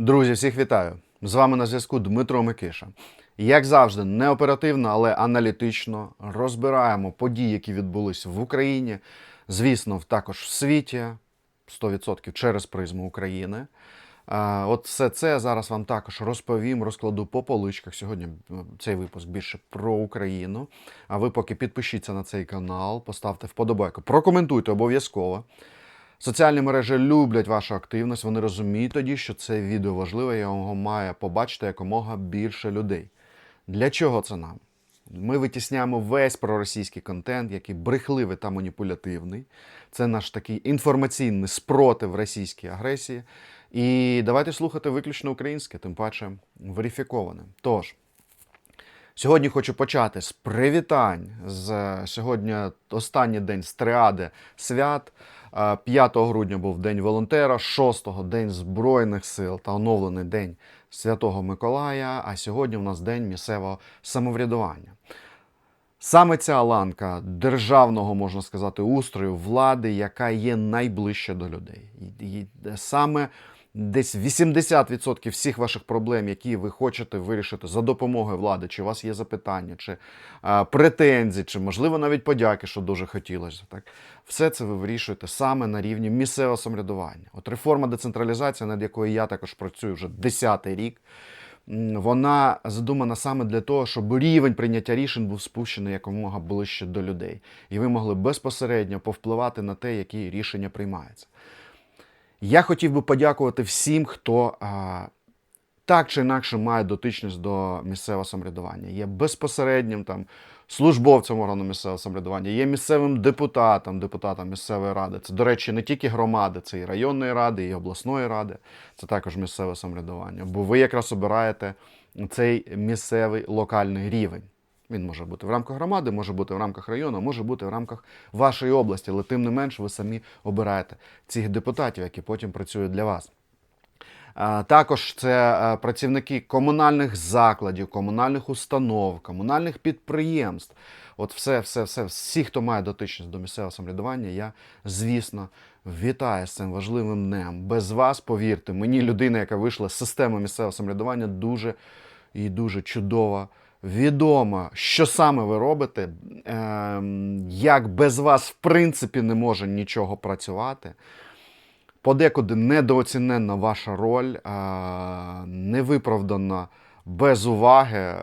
Друзі, всіх вітаю! З вами на зв'язку Дмитро Микиша. Як завжди, не оперативно, але аналітично розбираємо події, які відбулись в Україні, звісно, також в світі, 100% через призму України. От все це зараз вам також розповім, розкладу по поличках. Сьогодні цей випуск більше про Україну. А ви поки підпишіться на цей канал, поставте вподобайку, прокоментуйте обов'язково. Соціальні мережі люблять вашу активність, вони розуміють тоді, що це відео важливе, і його має побачити якомога більше людей. Для чого це нам? Ми витісняємо весь проросійський контент, який брехливий та маніпулятивний. Це наш такий інформаційний спротив російській агресії. І давайте слухати виключно українське, тим паче верифіковане. Тож, Сьогодні хочу почати з привітань. З сьогодні останній день з триади свят. Е, 5 грудня був День волонтера, 6 День Збройних сил та оновлений День Святого Миколая. А сьогодні у нас День місцевого самоврядування. Саме ця ланка державного, можна сказати, устрою влади, яка є найближче до людей. Саме десь 80% всіх ваших проблем, які ви хочете вирішити за допомогою влади, чи у вас є запитання, чи а, претензії, чи можливо навіть подяки, що дуже хотілося. Так все це ви вирішуєте саме на рівні місцевого самоврядування. От реформа децентралізації, над якою я також працюю вже 10-й рік. Вона задумана саме для того, щоб рівень прийняття рішень був спущений якомога ближче до людей, і ви могли безпосередньо повпливати на те, які рішення приймаються. Я хотів би подякувати всім, хто а, так чи інакше має дотичність до місцевого самоврядування. Є безпосереднім там службовцем органу місцевого самоврядування, є місцевим депутатом, депутатом місцевої ради. Це, до речі, не тільки громади, це і районної ради, і обласної ради, це також місцеве самоврядування. Бо ви якраз обираєте цей місцевий локальний рівень. Він може бути в рамках громади, може бути в рамках району, може бути в рамках вашої області, але тим не менш ви самі обираєте цих депутатів, які потім працюють для вас. Також це працівники комунальних закладів, комунальних установ, комунальних підприємств. От все, все, все, всі, хто має дотичність до місцевого самоврядування, я, звісно, вітаю з цим важливим днем. Без вас, повірте, мені людина, яка вийшла з системи місцевого самоврядування, дуже і дуже чудова. Відомо, що саме ви робите, ем, як без вас, в принципі, не може нічого працювати. Подекуди недооціненна ваша роль, невиправдана без уваги.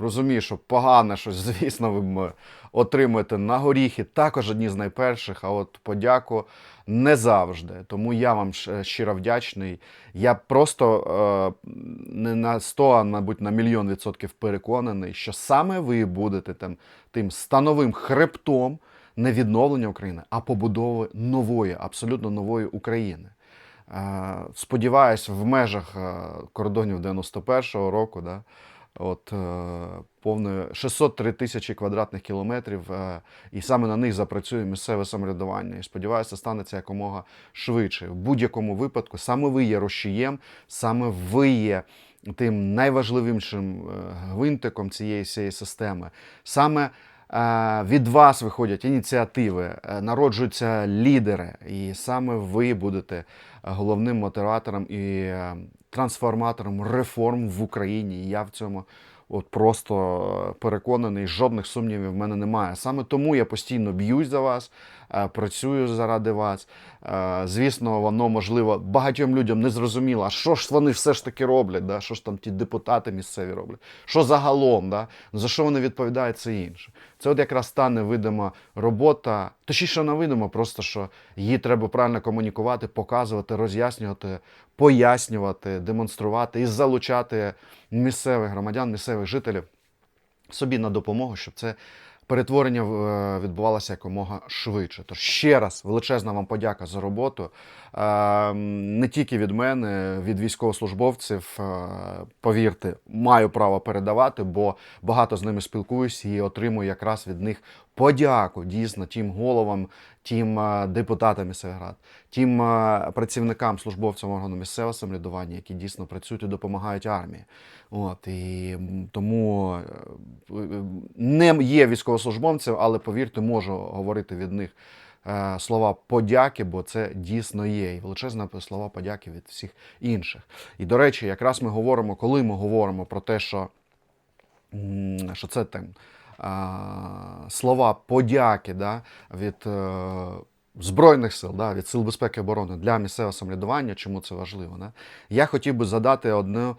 Розумію, що погане щось, звісно, ви отримуєте на горіхи, також одні з найперших, а от подяку не завжди. Тому я вам щиро вдячний. Я просто е, не на 100, а мабуть на мільйон відсотків переконаний, що саме ви будете там, тим становим хребтом не відновлення України, а побудови нової, абсолютно нової України. Е, Сподіваюсь, в межах е, кордонів 91-го року, да, от повною повної 603 тисячі квадратних кілометрів, е, і саме на них запрацює місцеве самоврядування. І сподіваюся, станеться якомога швидше. В будь-якому випадку саме ви є рушієм, саме ви є тим найважливішим е, гвинтиком цієї всієї системи. Саме е, від вас виходять ініціативи, е, народжуються лідери, і саме ви будете головним мотиватором і е, трансформатором реформ в Україні. Я в цьому от просто переконаний, жодних сумнівів в мене немає. Саме тому я постійно б'юсь за вас, працюю заради вас. Е, Звісно, воно можливо багатьом людям не зрозуміло, а що ж вони все ж таки роблять, да? що ж там ті депутати місцеві роблять, що загалом, да? за що вони відповідають, це інше. Це от якраз та невидима робота, точніше невидима, просто що її треба правильно комунікувати, показувати, роз'яснювати, пояснювати, демонструвати і залучати місцевих громадян, місцевих жителів собі на допомогу, щоб це перетворення е, відбувалося якомога швидше. Тож ще раз величезна вам подяка за роботу. Е, Не тільки від мене, від військовослужбовців. Е, Повірте, маю право передавати, бо багато з ними спілкуюся і отримую якраз від них подяку дійсно тим головам, тим е, депутатам місцевих рад, тим е, працівникам, службовцям органу місцевого самоврядування, які дійсно працюють і допомагають армії. От і тому е, не є військовослужбовцем, але повірте, можу говорити від них слова подяки, бо це дійсно є. І величезне слова подяки від всіх інших. І до речі, якраз ми говоримо, коли ми говоримо про те, що, що це там. Слова подяки да, від е, Збройних сил, да, від Сил безпеки і оборони для місцевого самоврядування, чому це важливо. Да? Я хотів би задати одну. е,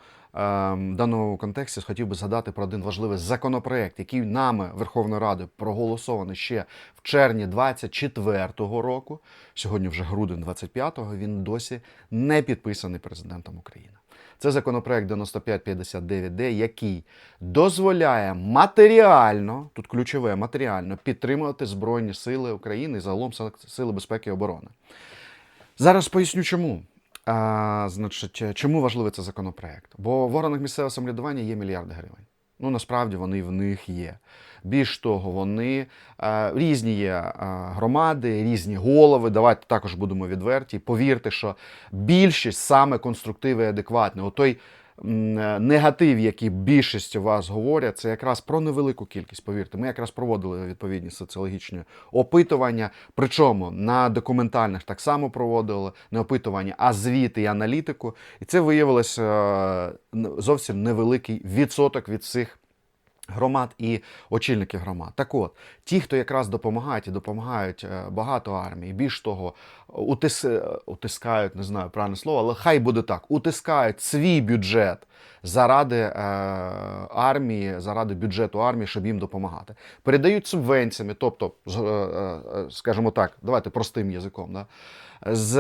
В даному контексті хотів би згадати про один важливий законопроект, який нами Верховною Радою проголосований ще в червні 24-го року. Сьогодні вже грудень 25-го. Він досі не підписаний президентом України. Це законопроект 9559D, який дозволяє матеріально, тут ключове матеріально підтримувати Збройні Сили України і загалом Сили безпеки і оборони. Зараз поясню чому. А, значить, чому важливий цей законопроект? Бо в органах місцевого самоврядування є мільярди гривень. Ну насправді вони в них є. Більш того, вони е, різні є е, громади, різні голови. Давайте також будемо відверті. Повірте, що більшість саме конструктиви адекватне. Отой негатив, який більшість у вас говорять, це якраз про невелику кількість. Повірте, ми якраз проводили відповідні соціологічні опитування. Причому на документальних так само проводили не опитування, а звіти і аналітику. І це виявилося е, зовсім невеликий відсоток від всіх громад і очільників громад. Так от, ті, хто якраз допомагають і допомагають е, багато армії, більш того, утис... е, утискають, не знаю правильне слово, але хай буде так, утискають свій бюджет заради е, армії, заради бюджету армії, щоб їм допомагати. Передають субвенціями, тобто, е, скажімо так, давайте простим язиком, да? з.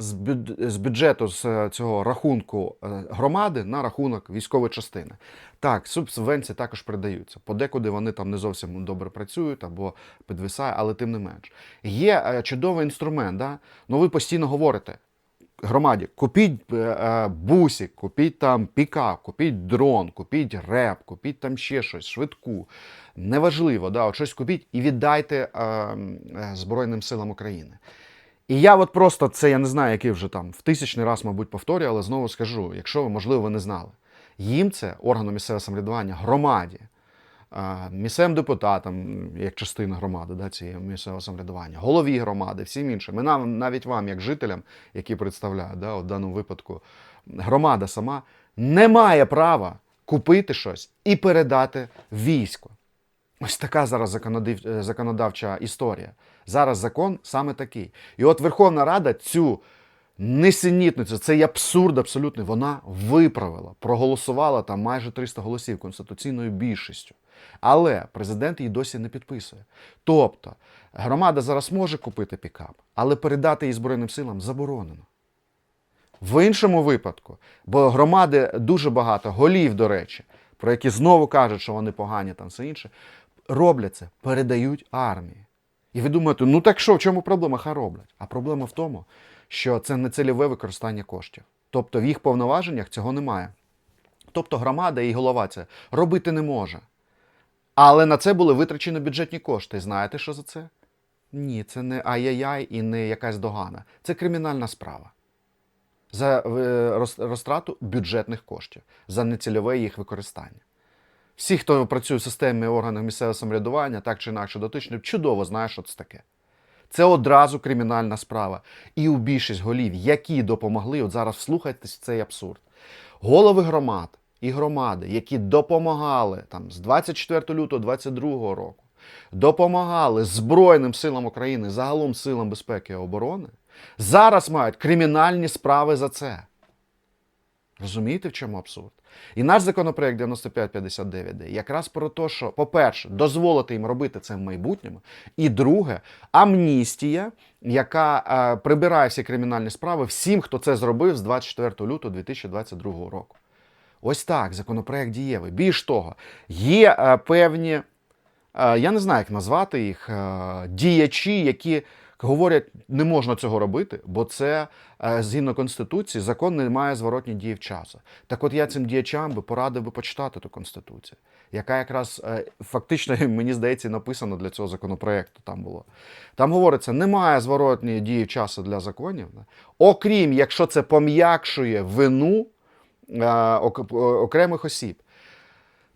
З бюд- з бюджету з е, цього рахунку е, громади на рахунок військової частини. Так, субвенції також передаються. Подекуди вони там не зовсім добре працюють або підвисають, але тим не менш. Є е, чудовий інструмент. Да? Ну ви постійно говорите. Громаді, купіть бусик, купіть там пікап, купіть дрон, купіть реп, купіть там ще щось, швидку. Неважливо, да, от щось купіть і віддайте е, м, е, Збройним силам України. І я от просто це я не знаю, який вже там в тисячний раз, мабуть, повторюю, але знову скажу, якщо ви, можливо, ви не знали. Їм це органу місцевого самоврядування, громаді, місцевим депутатам, як частина громади, да, цієї місцевого самоврядування, голові громади, всім іншим. І нам, навіть вам, як жителям, які представляють, да, в даному випадку, громада сама не має права купити щось і передати війську. Ось така зараз е, законодавча історія. Зараз закон саме такий. І от Верховна Рада цю несенітницю, цей абсурд абсолютний, вона виправила, проголосувала там майже 300 голосів конституційною більшістю. Але президент її досі не підписує. Тобто громада зараз може купити пікап, але передати її Збройним силам заборонено. В іншому випадку, бо громади дуже багато, голів, до речі, про які знову кажуть, що вони погані там все інше, роблять це, передають армії. І ви думаєте, ну так що, в чому проблема? Хай роблять. А проблема в тому, що це не цільове використання коштів. Тобто в їх повноваженнях цього немає. Тобто громада і голова це робити не може. Але на це були витрачені бюджетні кошти. Знаєте, що за це? Ні, це не ай-яй-яй і не якась догана. Це кримінальна справа за е, розтрату бюджетних коштів, за нецільове їх використання. Всі, хто працює в системі органів місцевого самоврядування, так чи інакше дотичні, чудово знає, що це таке. Це одразу кримінальна справа. І у більшість голів, які допомогли, от зараз вслухайтесь цей абсурд. Голови громад і громади, які допомагали там, з 24 лютого 22 року, допомагали Збройним силам України, загалом силам безпеки і оборони, зараз мають кримінальні справи за це. Розумієте, в чому абсурд? І наш законопроект 9559 якраз про те, що, по-перше, дозволити їм робити це в майбутньому, і друге, амністія, яка е, прибирає всі кримінальні справи всім, хто це зробив з 24 лютого 2022 року. Ось так, законопроект дієвий. Більш того, є е, певні, е, я не знаю, як назвати їх, е, діячі, які говорять, не можна цього робити, бо це е, згідно Конституції закон не має зворотні дії в часу. Так от я цим діячам би порадив би почитати ту Конституцію, яка якраз е, фактично, мені здається, написана для цього законопроекту. Там було. Там говориться, немає зворотньої дії в часу для законів, окрім якщо це пом'якшує вину е, окремих осіб.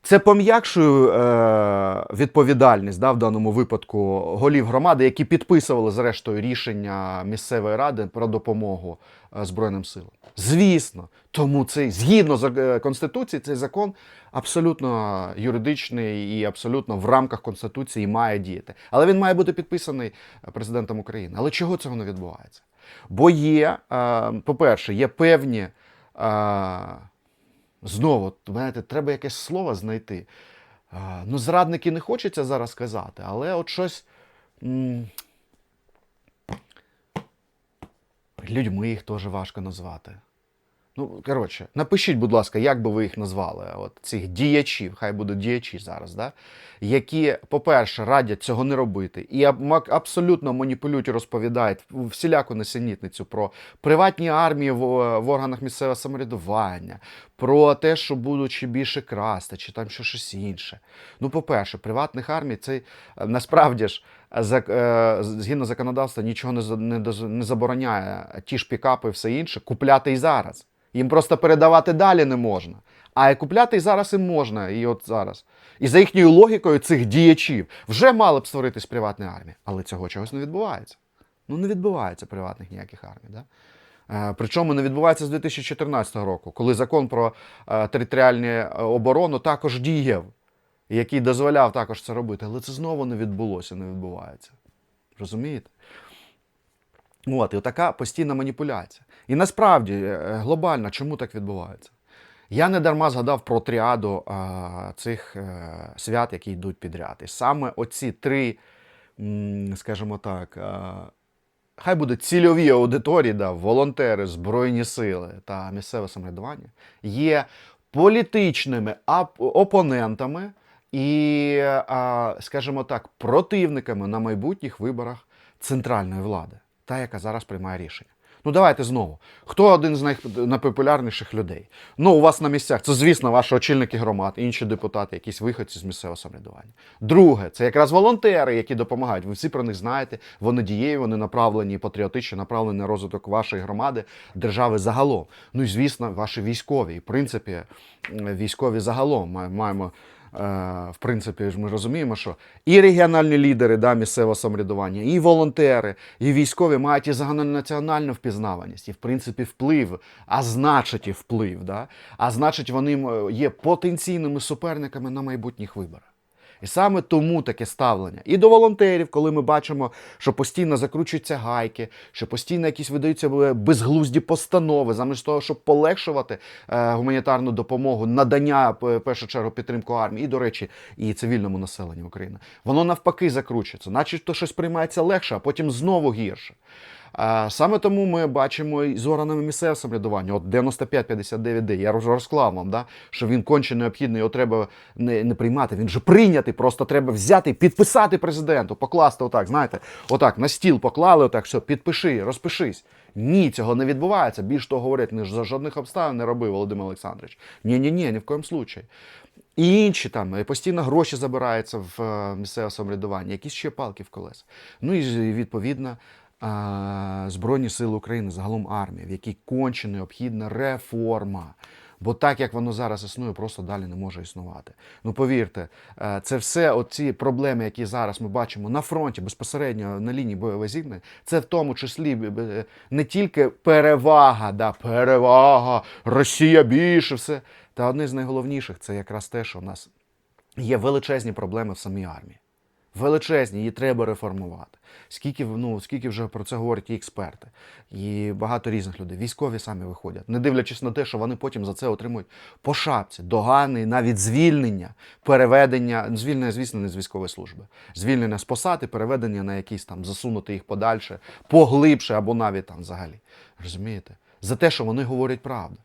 Це пом'якшує е, відповідальність да, в даному випадку голів громади, які підписували зрештою рішення місцевої ради про допомогу е, Збройним силам. Звісно, тому цей згідно з е, Конституції, цей закон абсолютно юридичний і абсолютно в рамках Конституції має діяти. Але він має бути підписаний президентом України. Але чого цього не відбувається? Бо є, по-перше, є певні. Знову, знаєте, треба якесь слово знайти. Ну, зрадники не хочеться зараз казати, але от щось. Людьми їх теж важко назвати. Ну, коротше, напишіть, будь ласка, як би ви їх назвали, от цих діячів, хай будуть діячі зараз, да? які, по-перше, радять цього не робити, і абсолютно маніпулюють і розповідають всіляку несенітницю про приватні армії в, в органах місцевого самоврядування, про те, що будуть ще більше красти, чи там щось інше. Ну, по-перше, приватних армій це е, насправді ж е, згідно законодавства нічого не забороняє ті ж пікапи і все інше купляти і зараз. Їм просто передавати далі не можна. А і купляти і зараз їм можна, і от зараз. І за їхньою логікою цих діячів вже мали б створитись приватні армії. Але цього чогось не відбувається. Ну не відбувається приватних ніяких армій. Да? Е, Причому не відбувається з 2014 року, коли закон про е, територіальну е, оборону також діяв, який дозволяв також це робити. Але це знову не відбулося, не відбувається. Розумієте? От, і така постійна маніпуляція. І насправді е, глобально, чому так відбувається? Я не дарма згадав про тріаду а, цих е, свят, які йдуть підряд. І саме оці три, скажімо так, а, хай будуть цільові аудиторії, да, волонтери, Збройні сили та місцеве самоврядування, є політичними опонентами і, а, скажімо так, противниками на майбутніх виборах центральної влади, та, яка зараз приймає рішення. Ну давайте знову. Хто один з найпопулярніших людей? Ну, у вас на місцях це, звісно, ваші очільники громад, інші депутати, якісь виходці з місцевого самоврядування. Друге, це якраз волонтери, які допомагають. Ви всі про них знаєте. Вони дієві, вони направлені патріотично, направлені на розвиток вашої громади, держави загалом. Ну і звісно, ваші військові. І, в принципі, військові загалом Ма- маємо. Е, В принципі, ж ми розуміємо, що і регіональні лідери да, місцевого самоврядування, і волонтери, і військові мають і загальнонаціональну впізнаваність, і в принципі вплив, а значить і вплив. Да? А значить, вони є потенційними суперниками на майбутніх виборах. І саме тому таке ставлення. І до волонтерів, коли ми бачимо, що постійно закручуються гайки, що постійно якісь видаються е, безглузді постанови, замість того, щоб полегшувати е, гуманітарну допомогу, надання в першу чергу підтримку армії, і, до речі, і цивільному населенню України. Воно навпаки закручується, начебто щось приймається легше, а потім знову гірше. Саме тому ми бачимо і з органами місцевого самоврядування, от 95-59D, я роз- розклав вам, да, що він конче необхідний, його треба не, не приймати, він же прийнятий, просто треба взяти, підписати президенту, покласти отак, знаєте, отак, на стіл поклали, отак, все, підпиши, розпишись. Ні, цього не відбувається. Більш того говорять, не за жодних обставин не робив Володимир Олександрович. Ні, ні, ні, ні в коєму случаї. І інші там постійно гроші забираються в е, місцеве самоврядування, якісь ще палки в колеса. Ну і відповідно Збройні Сили України, загалом армія, в якій конче необхідна реформа. Бо так, як воно зараз існує, просто далі не може існувати. Ну повірте, е, це все оці проблеми, які зараз ми бачимо на фронті, безпосередньо на лінії бойових зіткнень, це в тому числі не тільки перевага, да, перевага, Росія більше, все. Та одне з найголовніших це якраз те, що в нас є величезні проблеми в самій армії. Величезні, її треба реформувати. Скільки, ну, скільки вже про це говорять і експерти, і багато різних людей. Військові самі виходять, не дивлячись на те, що вони потім за це отримують по шапці, догани, навіть звільнення, переведення, звільнення, звісно, не з військової служби, звільнення з посад і переведення на якісь там засунути їх подальше, поглибше або навіть там взагалі. Розумієте? За те, що вони говорять правду.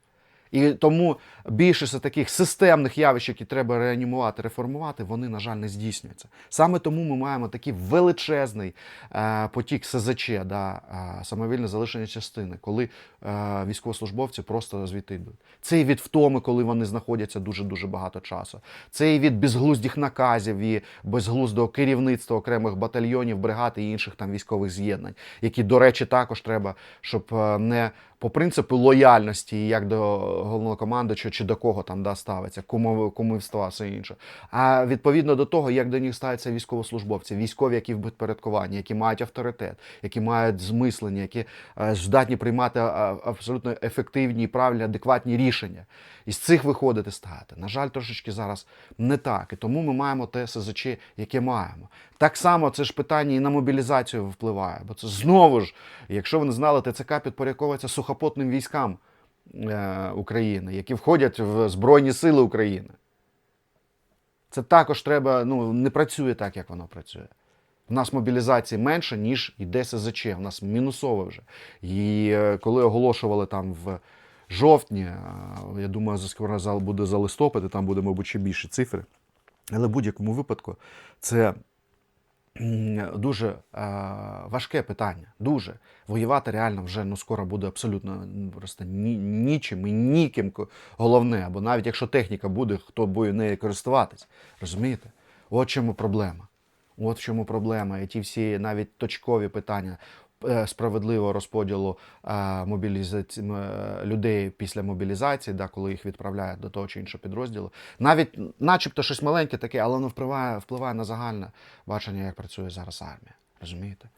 І тому більшість таких системних явищ, які треба реанімувати, реформувати, вони, на жаль, не здійснюються. Саме тому ми маємо такий величезний е, потік СЗЧ, да, е, самовільне залишення частини, коли е, військовослужбовці просто звідти йдуть. Це і від втоми, коли вони знаходяться дуже-дуже багато часу. Це і від безглуздих наказів і безглуздого керівництва окремих батальйонів, бригад і інших там військових з'єднань, які, до речі, також треба, щоб е, не по принципу лояльності, як до головнокомандуючого чи до кого там да, ставиться, кумов, кумівства, все інше. А відповідно до того, як до них ставляться військовослужбовці, військові, які в підпорядкуванні, які мають авторитет, які мають змислення, які е, здатні приймати абсолютно ефективні, правильні, адекватні рішення. І з цих виходити стати. На жаль, трошечки зараз не так. І тому ми маємо те СЗЧ, яке маємо. Так само це ж питання і на мобілізацію впливає. Бо це знову ж, якщо ви не знали, ТЦК підпорядковується сухопутним військам е, України, які входять в Збройні Сили України. Це також треба, ну, не працює так, як воно працює. У нас мобілізації менше, ніж йде СЗЧ. У нас мінусове вже. І е, коли оголошували там в жовтні, е, я думаю, за скоро буде за листопад, і там буде, мабуть, ще більші цифри. Але в будь-якому випадку це дуже е, важке питання. Дуже. Воювати реально вже ну, скоро буде абсолютно просто ні, нічим і ніким головне. Або навіть якщо техніка буде, хто буде нею користуватись. Розумієте? От чому проблема. От в чому проблема. І ті всі навіть точкові питання справедливого розподілу е, мобілізаці... е, людей після мобілізації, да, коли їх відправляють до того чи іншого підрозділу. Навіть, начебто, щось маленьке таке, але воно впливає, впливає на загальне бачення, як працює зараз армія. Розумієте?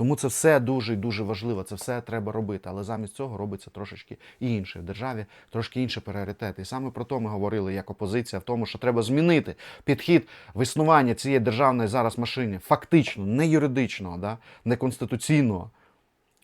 Тому це все дуже і дуже важливо, це все треба робити. Але замість цього робиться трошечки інше в державі, трошки інші пріоритети. І саме про то ми говорили як опозиція, в тому, що треба змінити підхід в існування цієї державної зараз машини, фактично, не юридичного, да? не конституційного.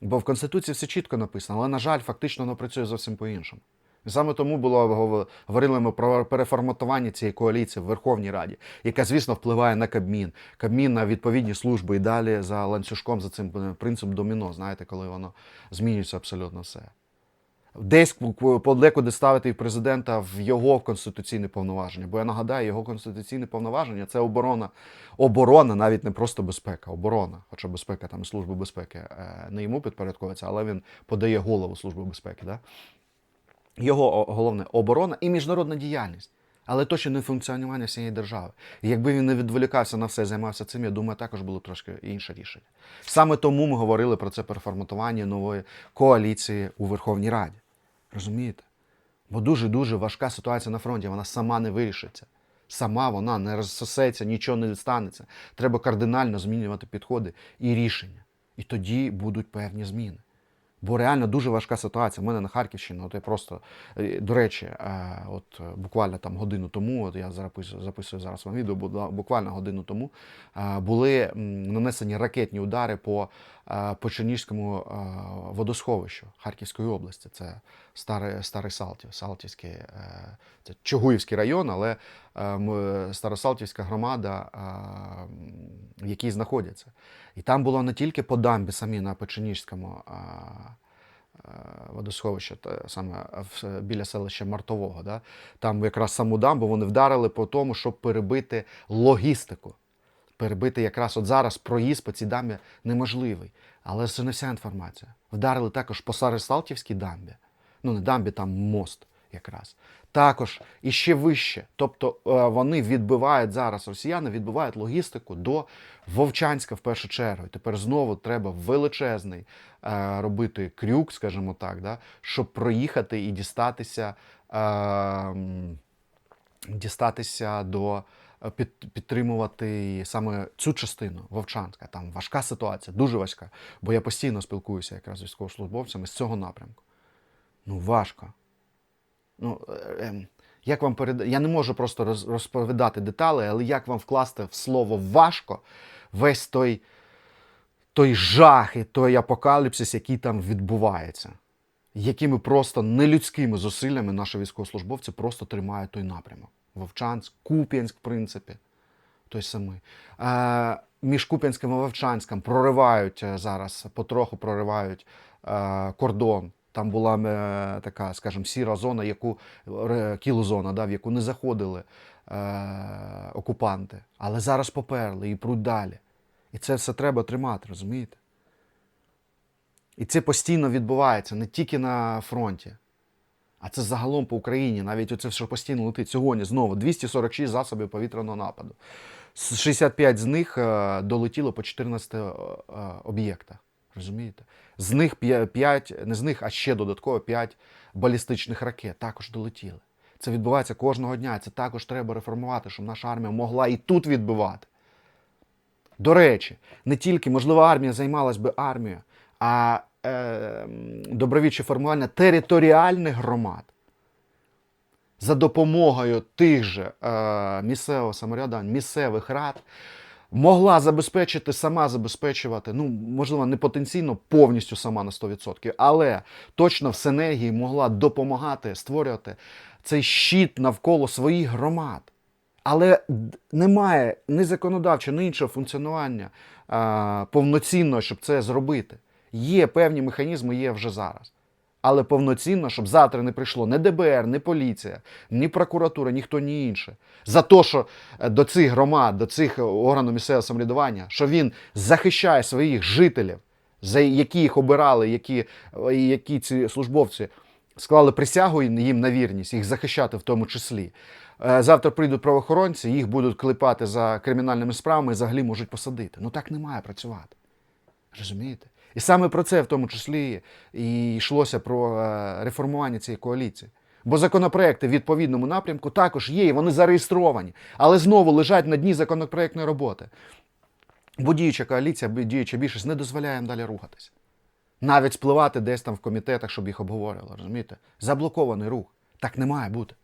Бо в Конституції все чітко написано, але, на жаль, фактично воно працює зовсім по-іншому. Саме тому було говорили ми про переформатування цієї коаліції в Верховній Раді, яка, звісно, впливає на Кабмін. Кабмін на відповідні служби і далі за ланцюжком, за цим принципом доміно, знаєте, коли воно змінюється абсолютно все. Десь подекуди ставити президента в його конституційне повноваження. Бо я нагадаю, його конституційне повноваження це оборона. Оборона, навіть не просто безпека, оборона. Хоча безпека там і служба безпеки е, не йому підпорядковується, але він подає голову Служби безпеки. Да? Його головне оборона і міжнародна діяльність. Але точно не функціонування всієї держави. І якби він не відволікався на все, займався цим, я думаю, також було трошки інше рішення. Саме тому ми говорили про це переформатування нової коаліції у Верховній Раді. Розумієте? Бо дуже-дуже важка ситуація на фронті, вона сама не вирішиться. Сама вона не розсосеться, нічого не станеться. Треба кардинально змінювати підходи і рішення. І тоді будуть певні зміни. Бо реально дуже важка ситуація. У мене на Харківщині, от я просто, е, до речі, е, от буквально там годину тому, от я записую, записую зараз вам відео, буквально годину тому е, були нанесені ракетні удари по е, Печеніжському е, водосховищу Харківської області. Це старий, старий Салтів, Салтівський, е, це Чугуївський район, але е, Старосалтівська громада, е, в якій знаходяться. І там було не тільки по дамбі самі на Печеніжському водосховищі, та саме біля селища Мартового. Да? Там якраз саму дамбу вони вдарили по тому, щоб перебити логістику. Перебити якраз от зараз проїзд по цій дамбі неможливий. Але це не вся інформація. Вдарили також по Сарисалтівській дамбі. Ну, не дамбі, там мост якраз. Також і ще вище. Тобто е, вони відбивають зараз, росіяни відбивають логістику до Вовчанська в першу чергу. І тепер знову треба величезний е, робити крюк, скажімо так, да, щоб проїхати і дістатися. Е, дістатися до підтримувати саме цю частину Вовчанська. Там важка ситуація, дуже важка. Бо я постійно спілкуюся якраз з військовослужбовцями з цього напрямку. Ну, важко. Ну, е, ем, як вам перед... Я не можу просто роз- розповідати деталі, але як вам вкласти в слово важко весь той, той жах і той апокаліпсис, який там відбувається, якими просто нелюдськими зусиллями наші військовослужбовці просто тримають той напрямок. Вовчанськ, Куп'янськ, в принципі, той самий. Е, між Куп'янським і Вовчанськом проривають е, зараз, потроху проривають е, кордон. Там була така, скажімо, сіра зона, яку кілозона, да, в яку не заходили е, окупанти. Але зараз поперли і пруть далі. І це все треба тримати, розумієте? І це постійно відбувається не тільки на фронті, а це загалом по Україні. Навіть оце, що постійно летить. Сьогодні знову 246 засобів повітряного нападу. 65 з них е, долетіло по 14 е, е, об'єктах. Розумієте? З них 5, не з них, а ще додатково 5 балістичних ракет також долетіли. Це відбувається кожного дня. Це також треба реформувати, щоб наша армія могла і тут відбивати. До речі, не тільки, можливо, армія займалась би армією, а е, м, добровільче формування територіальних громад за допомогою тих же е, місцевого самоврядування, місцевих рад могла забезпечити, сама забезпечувати, ну, можливо, не потенційно повністю сама на 100%, але точно в синергії могла допомагати створювати цей щит навколо своїх громад. Але немає ні законодавчого, ні іншого функціонування а, повноцінного, щоб це зробити. Є певні механізми, є вже зараз. Але повноцінно, щоб завтра не прийшло ні ДБР, ні поліція, ні прокуратура, ніхто ні інше. За те, що е, до цих громад, до цих органів місцевого самоврядування, що він захищає своїх жителів, за які їх обирали, які, е, які ці службовці склали присягу їм на вірність, їх захищати в тому числі. Е, Завтра прийдуть правоохоронці, їх будуть клепати за кримінальними справами і взагалі можуть посадити. Ну так не має працювати. Розумієте? І саме про це в тому числі і йшлося про е, реформування цієї коаліції. Бо законопроекти в відповідному напрямку також є, і вони зареєстровані, але знову лежать на дні законопроектної роботи. Бо діюча коаліція, діюча більшість не дозволяє їм далі рухатися. Навіть спливати десь там в комітетах, щоб їх обговорювали. Розумієте? Заблокований рух. Так не має бути.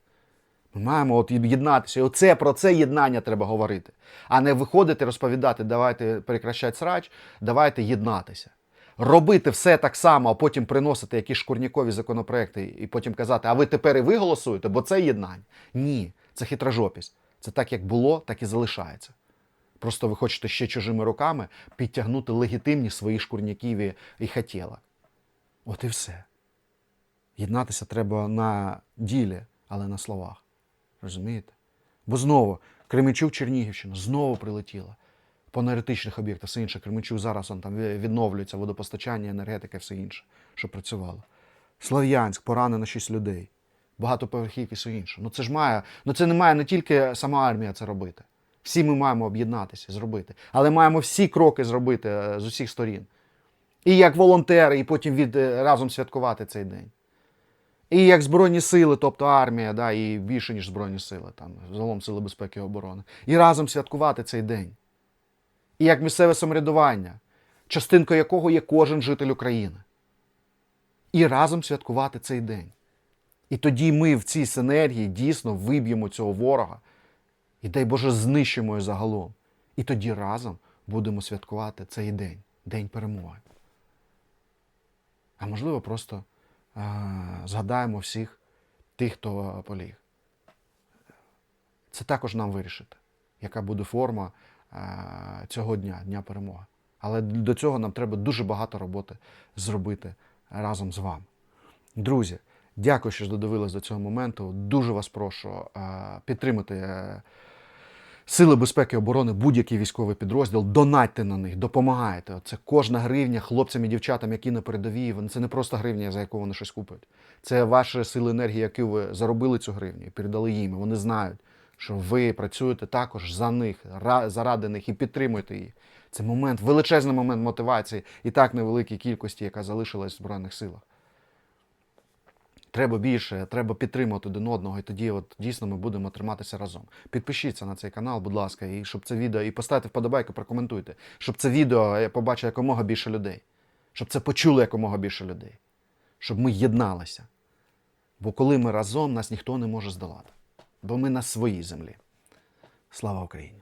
Ми маємо от єднатися. І оце про це єднання треба говорити. А не виходити, розповідати, давайте прекращати срач, давайте єднатися. Робити все так само, а потім приносити якісь шкурнікові законопроекти і потім казати, а ви тепер і ви голосуєте, бо це єднання. Ні, це хитрожопість. Це так, як було, так і залишається. Просто ви хочете ще чужими руками підтягнути легітимні свої шкурняків і- і хотіла. От і все. Єднатися треба на ділі, але на словах. Розумієте? Бо знову Кременчук, Чернігівщина знову прилетіла по енергетичних об'єктах, все інше. Кременчук зараз он, там відновлюється, водопостачання, енергетика, і все інше, що працювало. Слов'янськ, поранено 6 людей, багатоповерхівки, все інше. Ну це ж має, ну це не має не тільки сама армія це робити. Всі ми маємо об'єднатися, і зробити. Але маємо всі кроки зробити е, з усіх сторін. І як волонтери, і потім від, е, разом святкувати цей день. І як Збройні сили, тобто армія, да, і більше, ніж Збройні сили, там, загалом Сили безпеки і оборони. І разом святкувати цей день. І як місцеве самоврядування, частинкою якого є кожен житель України. І разом святкувати цей день. І тоді ми в цій синергії дійсно виб'ємо цього ворога і, дай Боже, знищимо його загалом. І тоді разом будемо святкувати цей день, день перемоги. А можливо, просто згадаємо всіх тих, хто поліг. Це також нам вирішити, яка буде форма цього дня, Дня перемоги. Але до цього нам треба дуже багато роботи зробити разом з вами. Друзі, дякую, що додивились до цього моменту. Дуже вас прошу підтримати. Сили безпеки оборони, будь-який військовий підрозділ, донатьте на них, допомагайте. Це кожна гривня хлопцям і дівчатам, які на передовій. Це не просто гривня, за яку вони щось куплять. Це ваші сили енергії, які ви заробили цю гривню і передали їм. І Вони знають, що ви працюєте також за них, заради них і підтримуєте їх. Це момент, величезний момент мотивації і так невеликій кількості, яка залишилась в Збройних силах. Треба більше, треба підтримувати один одного, і тоді от дійсно ми будемо триматися разом. Підпишіться на цей канал, будь ласка, і щоб це відео, і поставте вподобайку, прокоментуйте, щоб це відео побачило якомога більше людей, щоб це почуло якомога більше людей, щоб ми єдналися. Бо коли ми разом, нас ніхто не може здолати. Бо ми на своїй землі. Слава Україні!